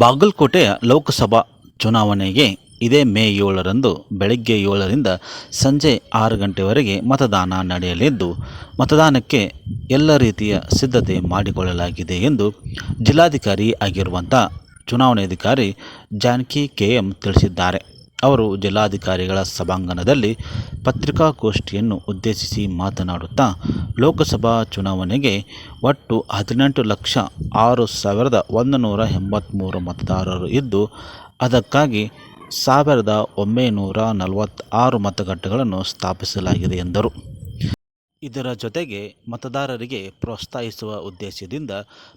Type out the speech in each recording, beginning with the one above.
ಬಾಗಲಕೋಟೆಯ ಲೋಕಸಭಾ ಚುನಾವಣೆಗೆ ಇದೇ ಮೇ ಏಳರಂದು ಬೆಳಗ್ಗೆ ಏಳರಿಂದ ಸಂಜೆ ಆರು ಗಂಟೆವರೆಗೆ ಮತದಾನ ನಡೆಯಲಿದ್ದು, ಮತದಾನಕ್ಕೆ ಎಲ್ಲ ರೀತಿಯ ಸಿದ್ಧತೆ ಮಾಡಿಕೊಳ್ಳಲಾಗಿದೆ ಎಂದು ಜಿಲ್ಲಾಧಿಕಾರಿ ಆಗಿರುವಂಥ ಚುನಾವಣಾಧಿಕಾರಿ ಜಾನಕಿ ಕೆ ಎಂ ತಿಳಿಸಿದ್ದಾರೆ. ಅವರು ಜಿಲ್ಲಾಧಿಕಾರಿಗಳ ಸಭಾಂಗಣದಲ್ಲಿ ಪತ್ರಿಕಾಗೋಷ್ಠಿಯನ್ನು ಉದ್ದೇಶಿಸಿ ಮಾತನಾಡುತ್ತಾ ಲೋಕಸಭಾ ಚುನಾವಣೆಗೆ ಒಟ್ಟು ಹದಿನೆಂಟು ಲಕ್ಷ ಆರು ಸಾವಿರದ ಒಂದು ನೂರ ಎಂಬತ್ತ್ಮೂರು ಮತದಾರರು ಇದ್ದು, ಅದಕ್ಕಾಗಿ ಸಾವಿರದ ಒಂಬೈನೂರ ನಲವತ್ತಾರು ಮತಗಟ್ಟೆಗಳನ್ನು ಸ್ಥಾಪಿಸಲಾಗಿದೆ ಎಂದರು. ಇದರ ಜೊತೆಗೆ ಮತದಾರರಿಗೆ ಪ್ರೋತ್ಸಾಹಿಸುವ ಉದ್ದೇಶದಿಂದ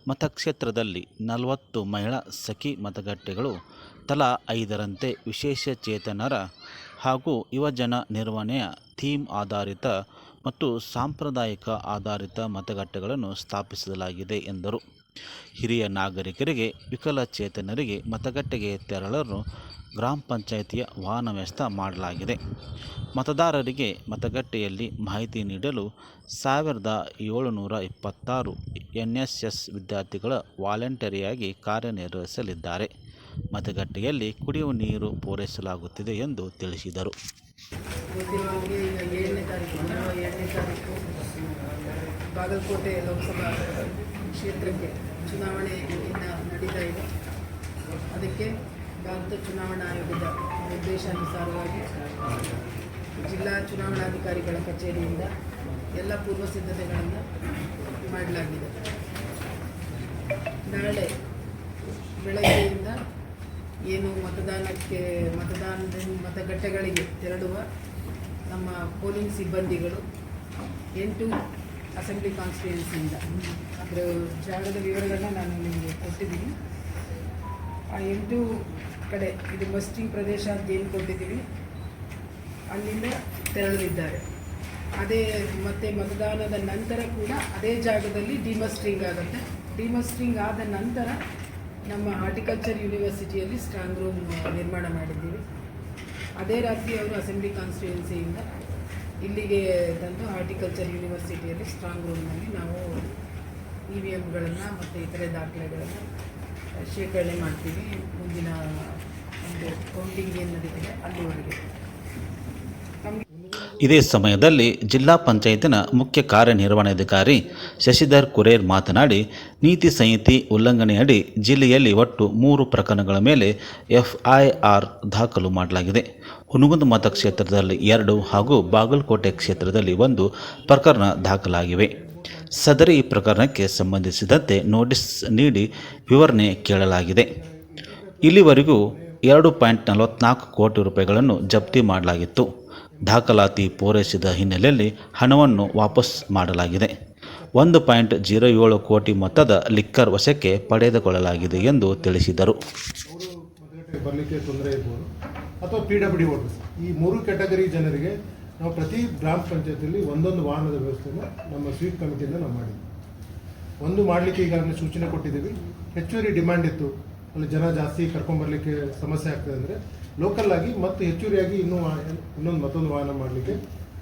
ಮತಕ್ಷೇತ್ರದಲ್ಲಿ ನಲವತ್ತು ಮಹಿಳಾ ಸಖಿ ಮತಗಟ್ಟೆಗಳು ತಲಾ ಐದರಂತೆ ವಿಶೇಷ ಚೇತನರ ಹಾಗೂ ಯುವಜನ ನಿರ್ವಹಣೆಯ ಥೀಮ್ ಆಧಾರಿತ ಮತ್ತು ಸಾಂಪ್ರದಾಯಿಕ ಆಧಾರಿತ ಮತಗಟ್ಟೆಗಳನ್ನು ಸ್ಥಾಪಿಸಲಾಗಿದೆ ಎಂದರು. ಹಿರಿಯ ನಾಗರಿಕರಿಗೆ, ವಿಕಲಚೇತನರಿಗೆ ಮತಗಟ್ಟೆಗೆ ತೆರಳಲು ಗ್ರಾಮ ಪಂಚಾಯಿತಿಯ ವಾಹನ ವ್ಯವಸ್ಥೆ ಮಾಡಲಾಗಿದೆ. ಮತದಾರರಿಗೆ ಮತಗಟ್ಟೆಯಲ್ಲಿ ಮಾಹಿತಿ ನೀಡಲು ಸಾವಿರದ ಏಳುನೂರ ಇಪ್ಪತ್ತಾರು ಎನ್ ಎಸ್ ಎಸ್ ವಿದ್ಯಾರ್ಥಿಗಳ ವಾಲಂಟರಿಯಾಗಿ ಕಾರ್ಯನಿರ್ವಹಿಸಲಿದ್ದಾರೆ. ಮತಗಟ್ಟೆಯಲ್ಲಿ ಕುಡಿಯುವ ನೀರು ಪೂರೈಸಲಾಗುತ್ತಿದೆ ಎಂದು ತಿಳಿಸಿದರು. ಬಾಗಲಕೋಟೆ ಲೋಕಸಭಾ ಕ್ಷೇತ್ರಕ್ಕೆ ಚುನಾವಣೆ ಇನ್ನು ನಡೀತಾ ಇದೆ. ಅದಕ್ಕೆ ಭಾರತ ಚುನಾವಣಾ ಆಯೋಗದ ನಿರ್ದೇಶಾನುಸಾರವಾಗಿ ಜಿಲ್ಲಾ ಚುನಾವಣಾಧಿಕಾರಿಗಳ ಕಚೇರಿಯಿಂದ ಎಲ್ಲ ಪೂರ್ವ ಸಿದ್ಧತೆಗಳನ್ನು ಮಾಡಲಾಗಿದೆ. ನಾಳೆ ಬೆಳಗ್ಗೆಯಿಂದ ಏನು ಮತದಾನಕ್ಕೆ ಮತದಾನದ ಮತಗಟ್ಟೆಗಳಿಗೆ ತೆರಳುವ ನಮ್ಮ ಪೋಲಿಂಗ್ ಸಿಬ್ಬಂದಿಗಳು ಎಂಟು ಅಸೆಂಬ್ಲಿ ಕಾನ್ಸ್ಟಿಟ್ಯೂನ್ಸಿಯಿಂದ ಅದರ ಜಾಗದ ವಿವರಗಳನ್ನ ನಾನು ನಿಮಗೆ ಕೊಟ್ಟಿದ್ದೀನಿ. ಆ ಎಂಟು ಕಡೆ, ಇದು ಮಸ್ಟಿಂಗ್ ಪ್ರದೇಶ ಅಂತ ಏನು ಕೊಟ್ಟಿದ್ದೀವಿ, ಅಲ್ಲಿಂದ ತೆರಳಲಿದ್ದಾರೆ. ಅದೇ ಮತ್ತೆ ಮತದಾನದ ನಂತರ ಕೂಡ ಅದೇ ಜಾಗದಲ್ಲಿ ಡಿಮಸ್ಟ್ರಿಂಗ್ ಆಗುತ್ತೆ. ಡಿಮಸ್ಟ್ರಿಂಗ್ ಆದ ನಂತರ ನಮ್ಮ ಹಾರ್ಟಿಕಲ್ಚರ್ ಯೂನಿವರ್ಸಿಟಿಯಲ್ಲಿ ಸ್ಟ್ರಾಂಗ್ ರೂಮ್ ನಿರ್ಮಾಣ ಮಾಡಿದ್ದೀವಿ. ಅದೇ ರಾತ್ರಿ ಅವರು ಅಸೆಂಬ್ಲಿ ಕಾನ್ಸ್ಟಿಟ್ಯೂನ್ಸಿಯಿಂದ ಇಲ್ಲಿಗೆ ತಂದು ಹಾರ್ಟಿಕಲ್ಚರ್ ಯೂನಿವರ್ಸಿಟಿಯಲ್ಲಿ ಸ್ಟ್ರಾಂಗ್ ರೂಮ್ನಲ್ಲಿ ನಾವು ಇ ವಿ ಎಮ್ಗಳನ್ನು ಮತ್ತು ಇತರೆ ದಾಖಲೆಗಳನ್ನು, ಶೇಖರಣೆ ಮಾಡ್ತೀವಿ. ಮುಂದಿನ ಒಂದು ಕೌಂಟಿಂಗ್ ಏನು ನಡೀತಿದೆ, ಅಲ್ಲಿವರೆಗೆ. ಇದೇ ಸಮಯದಲ್ಲಿ ಜಿಲ್ಲಾ ಪಂಚಾಯತಿನ ಮುಖ್ಯ ಕಾರ್ಯನಿರ್ವಹಣಾಧಿಕಾರಿ ಶಶಿಧರ್ ಕುರೇರ್ ಮಾತನಾಡಿ, ನೀತಿ ಸಂಹಿತೆ ಉಲ್ಲಂಘನೆಯಡಿ ಜಿಲ್ಲೆಯಲ್ಲಿ ಒಟ್ಟು ಮೂರು ಪ್ರಕರಣಗಳ ಮೇಲೆ ಎಫ್ಐಆರ್ ದಾಖಲು ಮಾಡಲಾಗಿದೆ. ಹುನಗುಂದ ಮತಕ್ಷೇತ್ರದಲ್ಲಿ ಎರಡು ಹಾಗೂ ಬಾಗಲಕೋಟೆ ಕ್ಷೇತ್ರದಲ್ಲಿ ಒಂದು ಪ್ರಕರಣ ದಾಖಲಾಗಿವೆ. ಸದರಿ ಪ್ರಕರಣಕ್ಕೆ ಸಂಬಂಧಿಸಿದಂತೆ ನೋಟಿಸ್ ನೀಡಿ ವಿವರಣೆ ಕೇಳಲಾಗಿದೆ. ಇಲ್ಲಿವರೆಗೂ ಎರಡು ಪಾಯಿಂಟ್ ನಲವತ್ನಾಲ್ಕು ಕೋಟಿ ರೂಪಾಯಿಗಳನ್ನು ಜಪ್ತಿ ಮಾಡಲಾಗಿತ್ತು. ದಾಖಲಾತಿ ಪೂರೈಸಿದ ಹಿನ್ನೆಲೆಯಲ್ಲಿ ಹಣವನ್ನು ವಾಪಸ್ ಮಾಡಲಾಗಿದೆ. ಒಂದು ಪಾಯಿಂಟ್ ಜೀರೋ ಏಳು ಕೋಟಿ ಮೊತ್ತದ ಲಿಕ್ಕರ್ ವಶಕ್ಕೆ ಪಡೆದುಕೊಳ್ಳಲಾಗಿದೆ ಎಂದು ತಿಳಿಸಿದರು. ಅಥವಾ ಪಿ ಡಬ್ಲ್ಯೂ ಈ ಮೂರು ಕ್ಯಾಟಗರಿ ಜನರಿಗೆ ನಾವು ಪ್ರತಿ ಗ್ರಾಮ ಪಂಚಾಯತಿಯಲ್ಲಿ ಒಂದೊಂದು ವಾಹನದ ವ್ಯವಸ್ಥೆಯನ್ನು ನಮ್ಮ ಸ್ವೀಟ್ ಕಮಿಟಿಯಿಂದ ನಾವು ಮಾಡಿದ್ವಿ. ಒಂದು ಮಾಡಲಿಕ್ಕೆ ಈಗಾಗಲೇ ಸೂಚನೆ ಕೊಟ್ಟಿದ್ದೀವಿ. ಹೆಚ್ಚುವರಿ ಡಿಮ್ಯಾಂಡ್ ಇತ್ತು. ಅಲ್ಲಿ ಜನ ಜಾಸ್ತಿ ಕರ್ಕೊಂಬರ್ಲಿಕ್ಕೆ ಸಮಸ್ಯೆ ಆಗ್ತದೆ ಅಂದರೆ ಲೋಕಲ್ ಆಗಿ ಮತ್ತು ಹೆಚ್ಚುವರಿಯಾಗಿ ಇನ್ನೂ ಇನ್ನೊಂದು ಮತ್ತೊಂದು ವಾಹನ ಮಾಡಲಿಕ್ಕೆ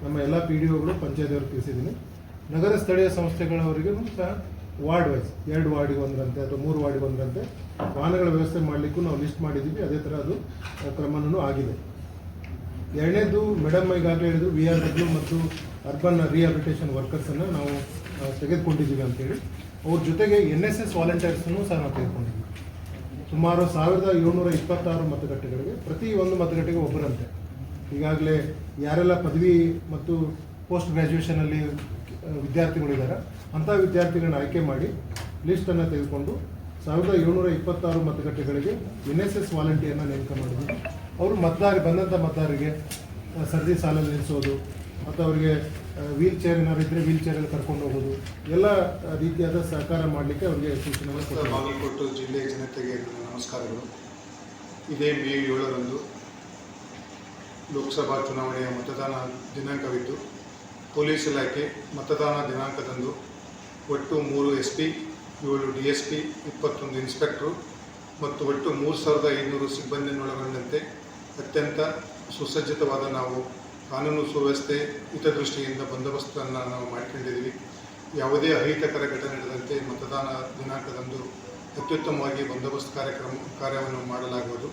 ನಮ್ಮ ಎಲ್ಲ ಪಿ ಡಿ ಒಗಳು ಪಂಚಾಯತಿಯವರು ತಿಳಿಸಿದ್ದೀನಿ. ನಗರ ಸ್ಥಳೀಯ ಸಂಸ್ಥೆಗಳವರಿಗೆ ಸಹ ವಾರ್ಡ್ ವೈಸ್, ಎರಡು ವಾರ್ಡಿಗೆ ಒಂದರಂತೆ ಅಥವಾ ಮೂರು ವಾರ್ಡಿಗೆ ಒಂದರಂತೆ ವಾಹನಗಳ ವ್ಯವಸ್ಥೆ ಮಾಡಲಿಕ್ಕೂ ನಾವು ಲಿಸ್ಟ್ ಮಾಡಿದ್ದೀವಿ. ಅದೇ ಥರ ಅದು ಕ್ರಮನೂ ಆಗಿದೆ. ಎರಡನೇದು ಮೇಡಮ್ ಈಗಾಗಲೇ ಹೇಳಿದ್ರು ವಿ ಆರ್ ಡಬ್ಲ್ಯೂ ಮತ್ತು ಅರ್ಬನ್ ರಿಹಾಬಿಲಿಟೇಷನ್ ವರ್ಕರ್ಸನ್ನು ನಾವು ತೆಗೆದುಕೊಂಡಿದ್ದೀವಿ ಅಂತೇಳಿ. ಅವ್ರ ಜೊತೆಗೆ ಎನ್ ಎಸ್ ಎಸ್ ವಾಲಂಟಿಯರ್ಸನ್ನು ಸಹ ನಾವು ತೆಗೆದುಕೊಂಡಿದ್ದೀವಿ. ಸುಮಾರು ಸಾವಿರದ ಏಳ್ನೂರ ಇಪ್ಪತ್ತಾರು ಮತಗಟ್ಟೆಗಳಿಗೆ ಪ್ರತಿ ಒಂದು ಮತಗಟ್ಟೆಗೆ ಒಬ್ಬರಂತೆ. ಈಗಾಗಲೇ ಯಾರೆಲ್ಲ ಪದವಿ ಮತ್ತು ಪೋಸ್ಟ್ ಗ್ರ್ಯಾಜುಯೇಷನಲ್ಲಿ ವಿದ್ಯಾರ್ಥಿಗಳಿದ್ದಾರೆ ಅಂಥ ವಿದ್ಯಾರ್ಥಿಗಳನ್ನ ಆಯ್ಕೆ ಮಾಡಿ ಲಿಸ್ಟನ್ನು ತೆಗೆದುಕೊಂಡು ಸಾವಿರದ ಏಳ್ನೂರ ಇಪ್ಪತ್ತಾರು ಮತಗಟ್ಟೆಗಳಿಗೆ ಎನ್ ಎಸ್ ಎಸ್ ವಾಲಂಟಿಯರ್ನ ನೇಮಕ ಮಾಡಿದ್ರು ಅವರು ಮತದಾರ, ಬಂದಂಥ ಮತದಾರರಿಗೆ ಸರದಿ, ಸಾಲಲ್ಲಿ ನಿಲ್ಲಿಸೋದು ಮತ್ತು ಅವರಿಗೆ ವೀಲ್ ಚೇರ್ ಏನಾದ್ರು ಇದ್ದರೆ ವೀಲ್ ಚೇರಲ್ಲಿ ಕರ್ಕೊಂಡು ಹೋಗೋದು ಎಲ್ಲ ರೀತಿಯಾದ ಸಹಕಾರ ಮಾಡಲಿಕ್ಕೆ ಅವರಿಗೆ ಸೂಚನೆ. ಬಾಗಲಕೋಟೆ ಜಿಲ್ಲೆಯ ಜನತೆಗೆ ನಮಸ್ಕಾರಗಳು ಇದೇ ಮೇ ಏಳರಂದು ಲೋಕಸಭಾ ಚುನಾವಣೆಯ ಮತದಾನ ದಿನಾಂಕವಿದ್ದು, ಪೊಲೀಸ್ ಇಲಾಖೆ ಮತದಾನ ದಿನಾಂಕದಂದು ಒಟ್ಟು ಮೂರು ಎಸ್ ಪಿ, ಏಳು ಡಿ ಎಸ್ ಪಿ, ಇಪ್ಪತ್ತೊಂದು ಇನ್ಸ್ಪೆಕ್ಟ್ರು ಮತ್ತು ಒಟ್ಟು ಮೂರು ಸಾವಿರದ ಐನೂರು ಸಿಬ್ಬಂದಿಯನ್ನೊಳಗೊಂಡಂತೆ ಅತ್ಯಂತ ಸುಸಜ್ಜಿತವಾದ ನಾವು ಕಾನೂನು ಸುವ್ಯವಸ್ಥೆ, ಹಿತದೃಷ್ಟಿಯಿಂದ ಬಂದೋಬಸ್ತನ್ನು ನಾವು ಮಾಡಿಕೊಂಡಿದ್ದೀವಿ. ಯಾವುದೇ ಅಹಿತಕರ ಘಟನೆ ನಡೆದಂತೆ ಮತದಾನ ದಿನಾಂಕದಂದು ಅತ್ಯುತ್ತಮವಾಗಿ ಬಂದೋಬಸ್ತ್ ಕಾರ್ಯಕ್ರಮ, ಕಾರ್ಯವನ್ನು ಮಾಡಲಾಗುವುದು.